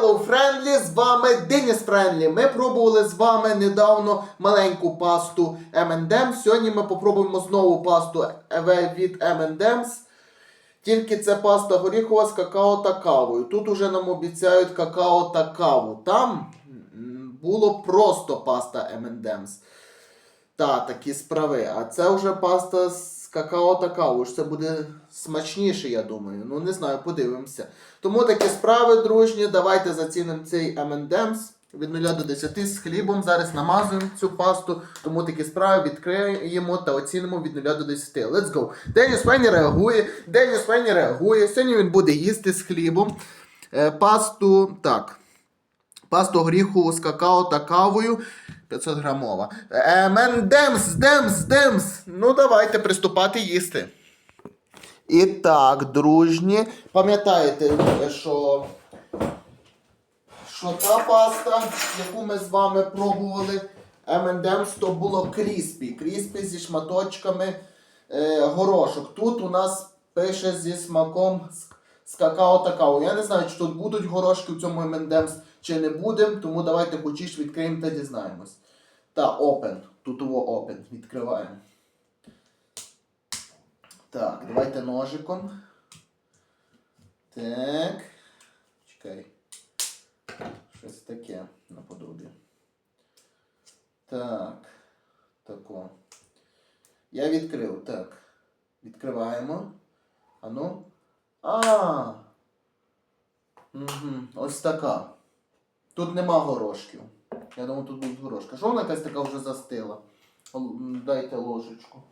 Hello Friendly, з вами Деніс Френлі. Ми пробували з вами недавно маленьку пасту M&M's. Сьогодні ми попробуємо знову пасту від M&M's. Тільки це паста горіхова з какао та кавою. Тут уже нам обіцяють какао та каву. Там було просто паста M&M's. Та, такі справи. А це вже паста з какао та каву. Це буде смачніше, я думаю. Ну, не знаю, подивимося. Тому такі справи, дружні. Давайте зацінимо цей M&M's від 0 до 10 з хлібом. Зараз намазуємо цю пасту. Тому такі справи відкриємо та оцінимо від 0 до 10. Let's go. Деніс Фені реагує. Деніс Фені реагує. Сьогодні він буде їсти з хлібом. Е, пасту. Так. Пасту горіху з какао та кавою 500 грамова. Е, мен демс, демс, демс. Ну давайте приступати їсти. І так, дружні. Пам'ятаєте, що, що та паста, яку ми з вами пробували, M&M's, то було кріспі. Кріспі зі шматочками е, горошок. Тут у нас пише зі смаком з, з какао та каву. Я не знаю, чи тут будуть горошки в цьому M&M's, чи не будемо, тому давайте хочеш відкриємо та дізнаємось. Та open. Тут його open. Відкриваємо. Так, давайте ножиком. Так. Чекай. Щось таке наподобі. Так. Тако. Я відкрив. Так. Відкриваємо. Ану. А. Угу. Ось така. Тут нема горошків. Я думаю, тут будуть горошки. Що вона якась така вже застила? Дайте ложечку.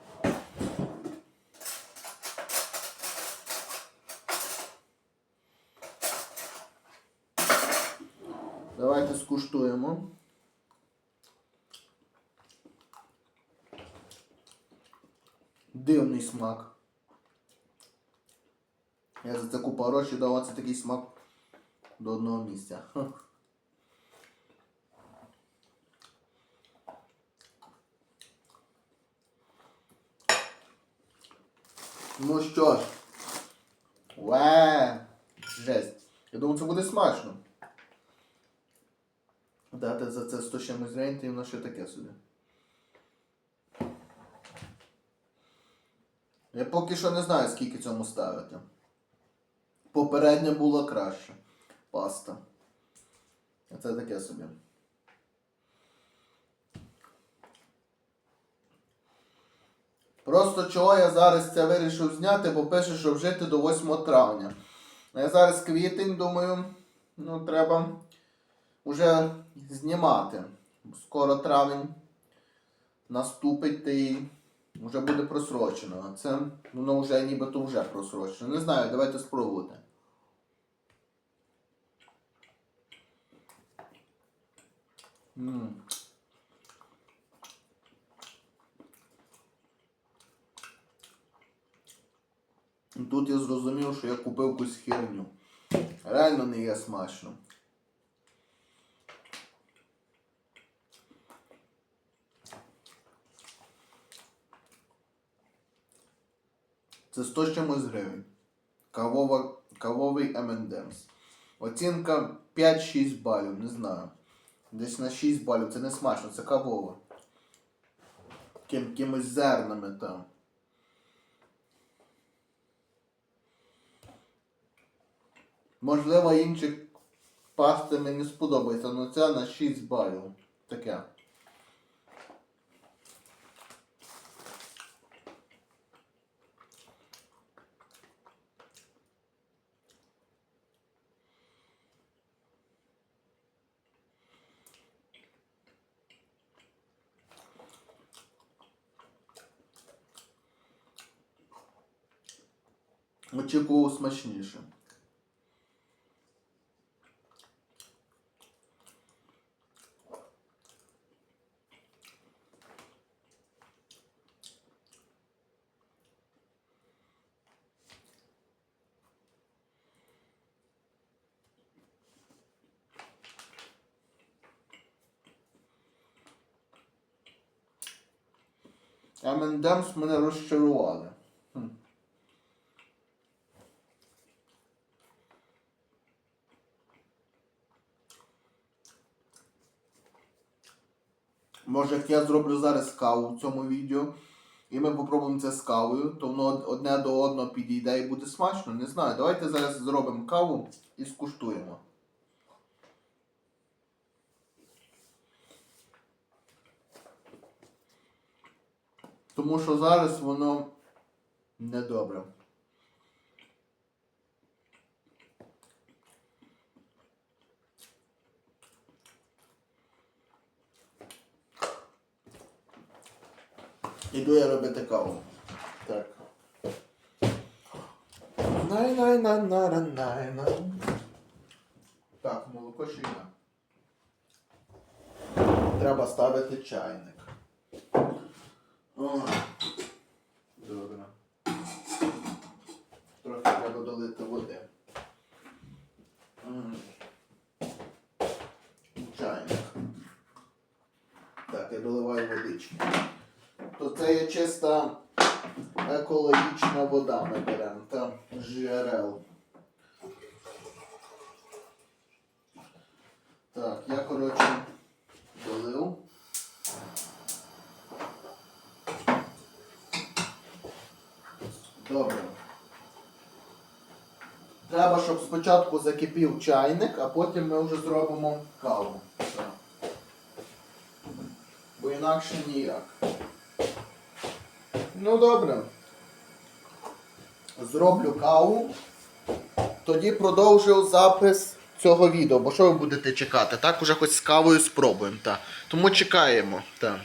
Давайте скуштуємо. Дивний смак. Я за це купа грошей дав, це такий смак до одного місця. Ну що ж. Уе! Жесть. Я думаю, це буде смачно. Дати за це 100 чимось гривень, і воно ще таке собі. Я поки що не знаю, скільки цьому ставити. Попередня була краще. Паста. А це таке собі. Просто чого я зараз це вирішив зняти, бо пише, що вжити до 8 травня. Я зараз квітень, думаю, ну треба вже знімати. Скоро травень наступить і вже буде просрочено. А це воно вже нібито вже просрочено. Не знаю, давайте спробувати. М. Тут я зрозумів, що я купив якусь херню. Реально не є смачно. Це 100 з чимось гривень. Кавова, кавовий M&M's. Оцінка 5-6 балів, не знаю. Десь на 6 балів. Це не смачно, це кавова. Ким, кимось зернами там. Можливо, інші пасти мені сподобаються, але це на 6 балів. Таке. Очікував смачніше. M&M's мене розчарували. Хм. Може, як я зроблю зараз каву в цьому відео, і ми попробуємо це з кавою, то воно одне до одного підійде і буде смачно. Не знаю. Давайте зараз зробимо каву і скуштуємо. Тому що зараз воно недобре. Іду я робити каву. Так. най най най най най най Так, молоко ще. Треба ставити чайник. О, добре. Трохи треба долити води. Чайник. Так, я доливаю водички. То це є чиста екологічна вода ми беремо, та джерел. Так, я, коротше, долив. Добре. Треба, щоб спочатку закипів чайник, а потім ми вже зробимо каву. Так. Бо інакше ніяк. Ну добре. Зроблю каву. Тоді продовжую запис цього відео. Бо що ви будете чекати? Так, уже хоч з кавою спробуємо. Так. Тому чекаємо. Так.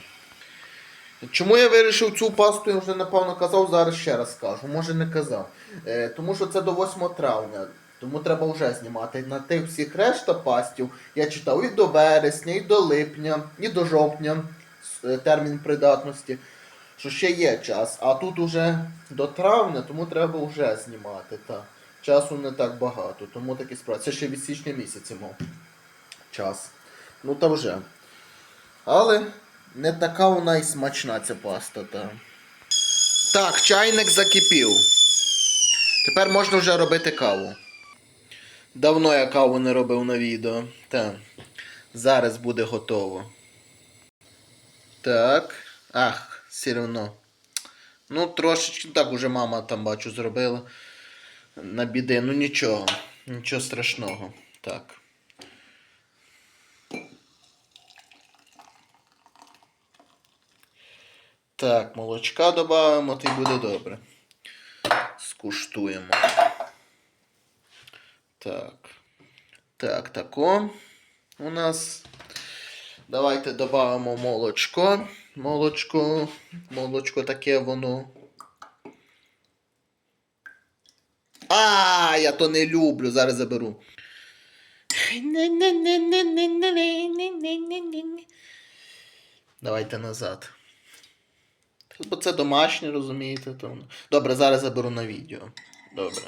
Чому я вирішив цю пасту, я вже напевно казав, зараз ще раз скажу. Може не казав. Е, тому що це до 8 травня. Тому треба вже знімати. На тих всіх решта пастів я читав і до вересня, і до липня, і до жовтня е, термін придатності. Що ще є час. А тут уже до травня, тому треба вже знімати. Та. Часу не так багато, тому такі справи. Це ще від січня місяці мов. Час. Ну та вже. Але не така вона і смачна ця паста. Та. Так, чайник закипів. Тепер можна вже робити каву. Давно я каву не робив на відео. Так. Зараз буде готово. Так. Ах, все одно. Ну, трошечки так уже мама там бачу зробила. На біди. Ну нічого. Нічого страшного. Так. Так, молочка додамо, то й буде добре. Скуштуємо. Так. Так, тако. У нас. Давайте додамо молочко. Молочко. Молочко таке воно. А, я то не люблю, зараз заберу. Давайте назад. Бо це домашнє, розумієте. То... Добре, зараз заберу на відео. Добре.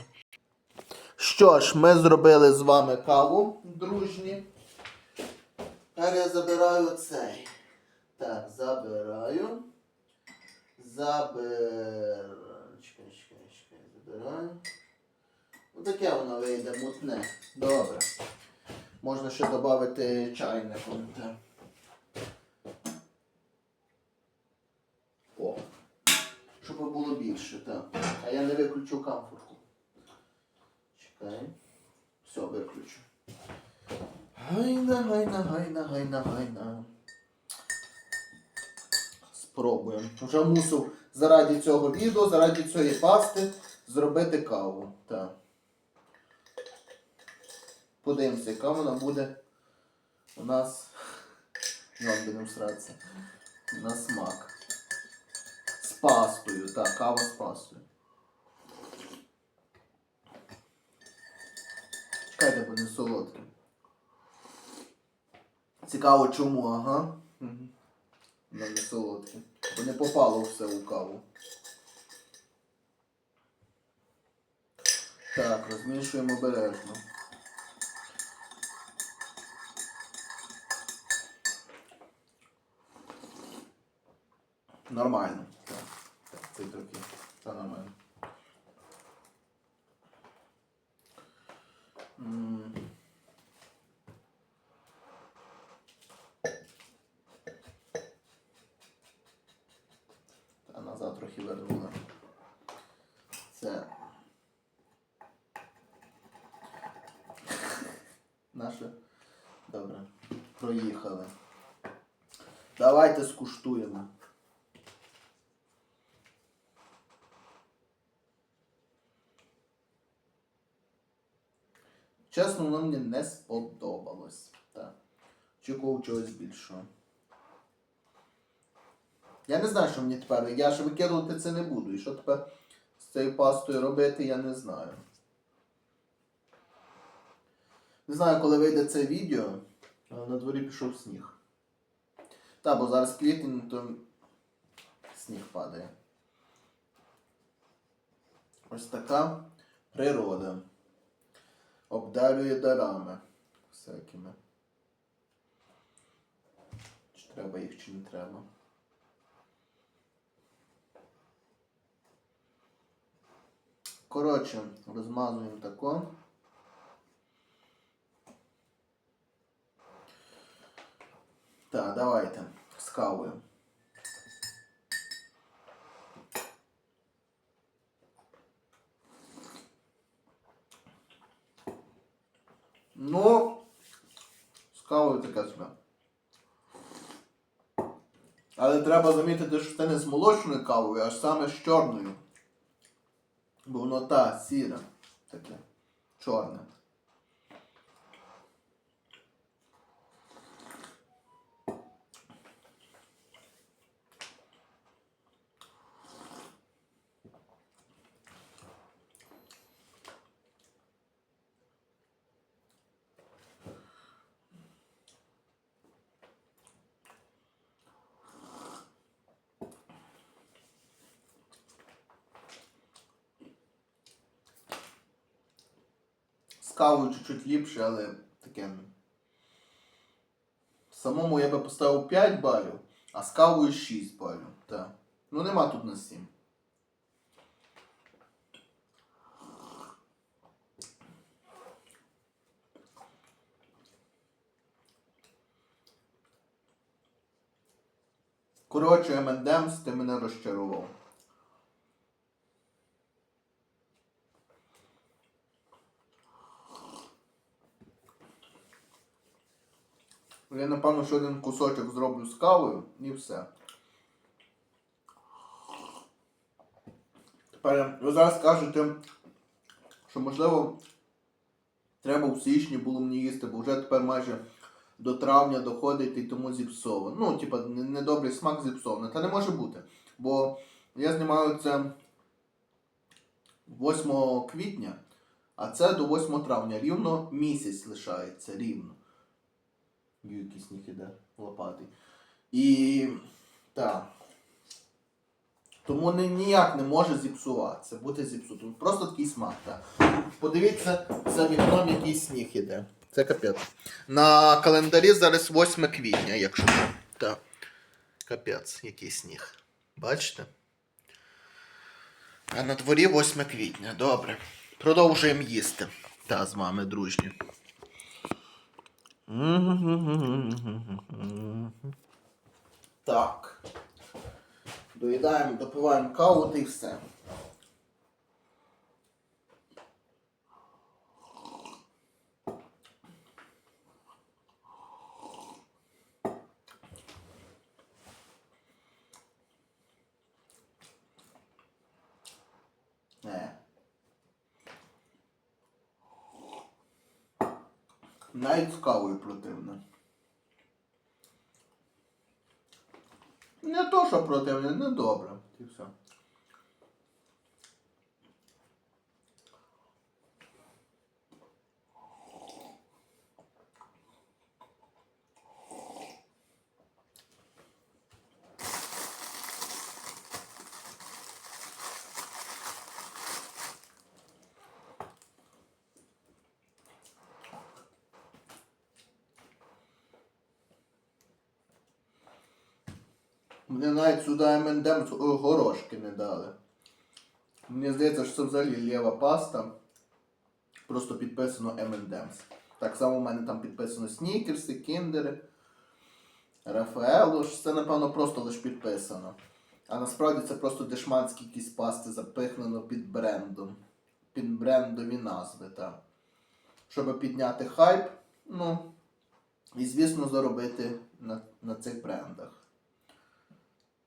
Що ж, ми зробили з вами каву, дружні. Тепер я забираю цей. Так, забираю. Забираю. Чекай, чекай, чекай, забираю. Отаке воно вийде мутне. Добре. Можна ще додати чайником. Так. О. Щоб було більше, так. А я не виключу камфорку. Чекай. Все, виключу. Гайна, гайна, гайна, гайна, гайна. Спробуємо. Вже мусив заради цього відео, заради цієї пасти зробити каву. Так. Подивимося, яка вона буде у нас. Ну, будемо сратися. На смак. Пастою, так, кава з пастою. Чекайте, бо не солодке. Цікаво чому, ага. Мгм. Воно не солодке. Бо не попало все у каву. Так, розмішуємо обережно. Нормально. Так, циферки. Це на. Та назад трохи вернула. Це наше добре. Проїхали. Давайте скуштуємо. Чесно, воно мені не сподобалось. Так. Чекав чогось більшого. Я не знаю, що мені тепер. Я ж викидувати це не буду. І що тепер з цією пастою робити, я не знаю. Не знаю, коли вийде це відео, на дворі пішов сніг. Та, бо зараз квітень, то сніг падає. Ось така природа. Обдарює дарами всякими. Чи треба їх, чи не треба. Коротше, розмазуємо тако. Так, давайте з Ну, з кавою таке себе. Але треба замітити, що це не з молочною кавою, а саме з чорною. Бо воно та сіра. Таке. Чорне. З чуть-чуть ліпше, але таке. ну. Самому я би поставив 5 балів, а з кавою 6 балів. Так. Ну нема тут на 7. Коротше, M&M's, ти мене розчарував. Я напевно ще один кусочок зроблю з кавою і все. Тепер ви зараз кажете, що можливо треба в січні було мені їсти, бо вже тепер майже до травня доходить і тому зіпсовано. Ну, типа, недобрий смак зіпсований. Та не може бути. Бо я знімаю це 8 квітня, а це до 8 травня. Рівно місяць лишається, рівно. Ю, сніг іде лопатий. І так. Тому ні- ніяк не може зіпсуватися, бути зіпсутим. Просто такий смак. Так. Подивіться за вікном, який сніг іде. Це капець. На календарі зараз 8 квітня, якщо. Так. Капець, який сніг. Бачите? А на дворі 8 квітня. Добре. Продовжуємо їсти. Та з вами дружні. Так. Доїдаємо, допиваємо каву і все. Не. Навіть з кавою противне. Не то, що противне, не добре. І все. Мені навіть сюди M&M's горошки не дали. Мені здається, що це взагалі лєва паста. Просто підписано M&M's. Так само у мене там підписано снікерси, кіндери, Рафаело. Це, напевно, просто лише підписано. А насправді це просто дешманські якісь пасти запихнено під брендом. Під брендові назви, так. Щоб підняти хайп, ну, і, звісно, заробити на, на цих брендах.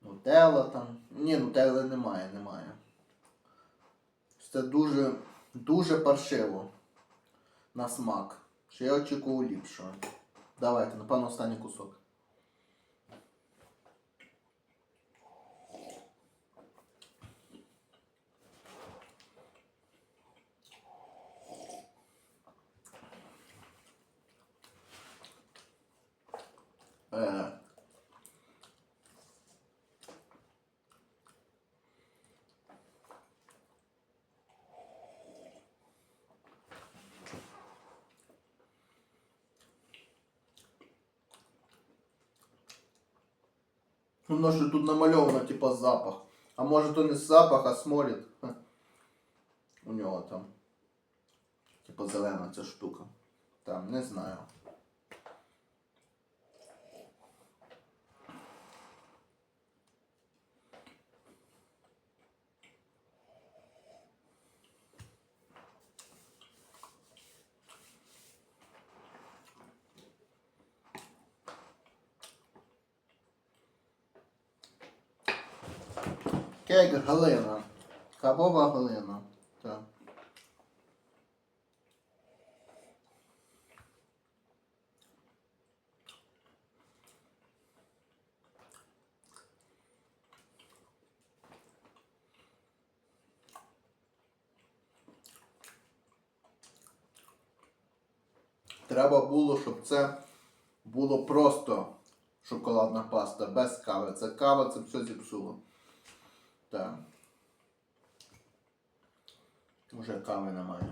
Нутелла там. Ні, нутелли немає, немає. Це дуже, дуже паршиво на смак. Ще я очікував ліпшого. Давайте, напевно, останній кусок. Е, Воно що тут намальовано, типа запах. А може то не запах, а сморід. У нього там. Типа зелена ця штука. Там, не знаю. Кек Галина. Кавова Галина. Так. Треба було, щоб це було просто шоколадна паста без кави. Це кава, це все зіпсуло. Так. Уже кави немає.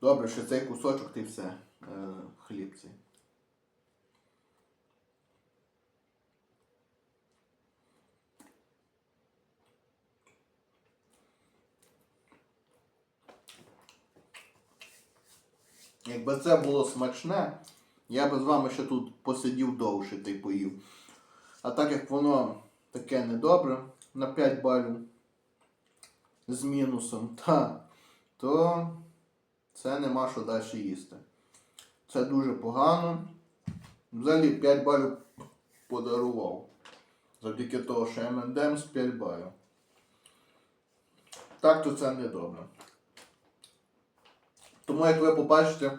Добре, що цей кусочок ти все. Е, хліб цей. Якби це було смачне, я би з вами ще тут посидів довше та й. А так як воно таке недобре на 5 балів з мінусом, та, то це нема що далі їсти. Це дуже погано. Взагалі 5 балів подарував. Завдяки того, що M&M's 5 балів. Так то це не добре. Тому як ви побачите,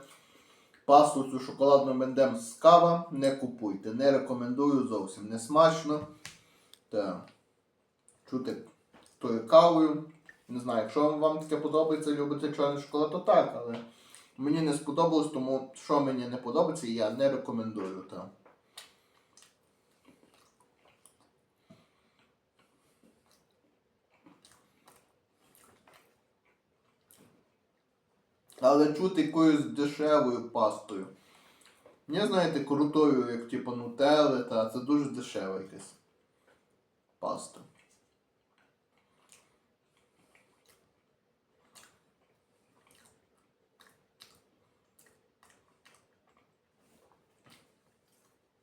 пасту цю шоколадну мендем з кава не купуйте. Не рекомендую зовсім. Не смачно. Та чути тою кавою. Не знаю, якщо вам таке подобається, любите чорний шоколад, то так, але мені не сподобалось, тому що мені не подобається, я не рекомендую. Та. Але чути якоюсь дешевою пастою. Не знаєте, крутою, як типу нутелли, та це дуже дешева якась паста.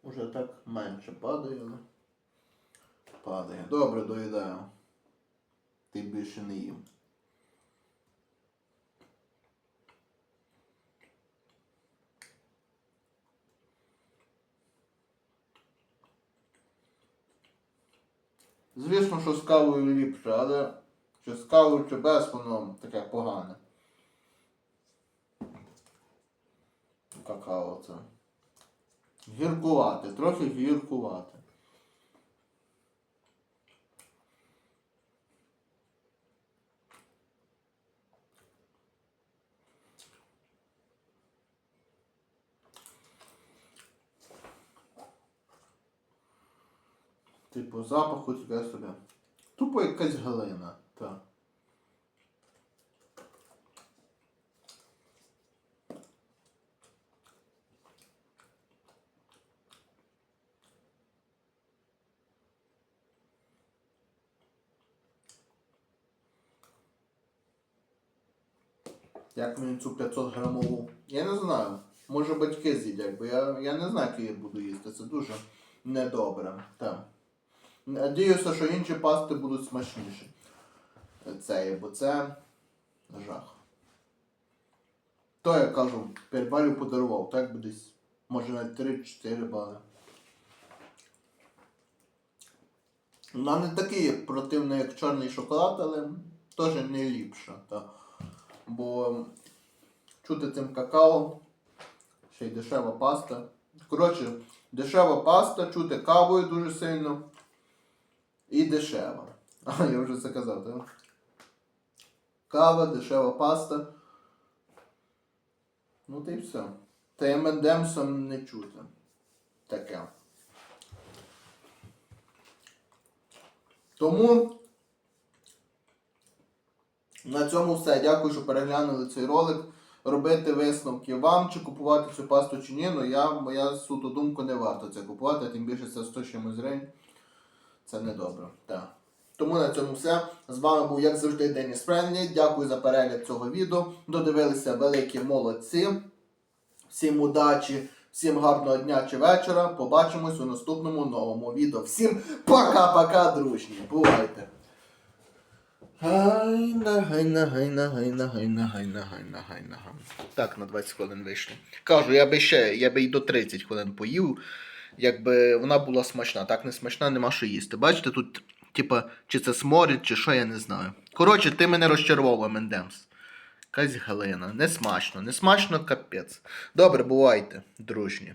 Уже так менше падає, але падає. Добре, доїдаю. Ти більше не їм. Звісно, що з кавою ліпше, але чи з кавою чи без, воно таке погане. Какао це. Гіркувати, трохи гіркувати. Типу запаху таке собі. Тупо якась галина. Так. Як мені цю 500 грамову? Я не знаю. Може батьки з'їдять, бо я, я не знаю, який я буду їсти. Це дуже недобре. Так. Надіюся, що інші пасти будуть смачніші. Це, бо це жах. То я кажу, 5 балів подарував, так би десь. Може навіть 3-4 бали. Вона не такий противний, як чорний шоколад, але теж не ліпша. Та. Бо чути цим какао, ще й дешева паста. Коротше, дешева паста, чути кавою дуже сильно. І дешева. А, я вже це казав, так? Кава, дешева паста. Ну та й все. Та й M&M's не чути. Таке. Тому на цьому все. Дякую, що переглянули цей ролик. Робити висновки вам, чи купувати цю пасту чи ні, ну я, моя суто думка не варто це купувати, а тим більше це 100 чимось гривень. Це недобре. Так. Тому на цьому все. З вами був, як завжди, Деніс Френлі. Дякую за перегляд цього відео. Додивилися великі молодці. Всім удачі, всім гарного дня чи вечора. Побачимось у наступному новому відео. Всім пока-пока, дружні. Бувайте! Гайна, гайна, гайна, гайна, гайна, гайна, гайна, гайна. Так, на 20 хвилин вийшли. Кажу, я би ще, я би і до 30 хвилин поїв, якби вона була смачна. Так не смачна, нема що їсти. Бачите, тут, типа, чи це сморід, чи що, я не знаю. Коротше, ти мене розчарував, Мендемс. Якась галина. Не смачно, не капець. Добре, бувайте, дружні.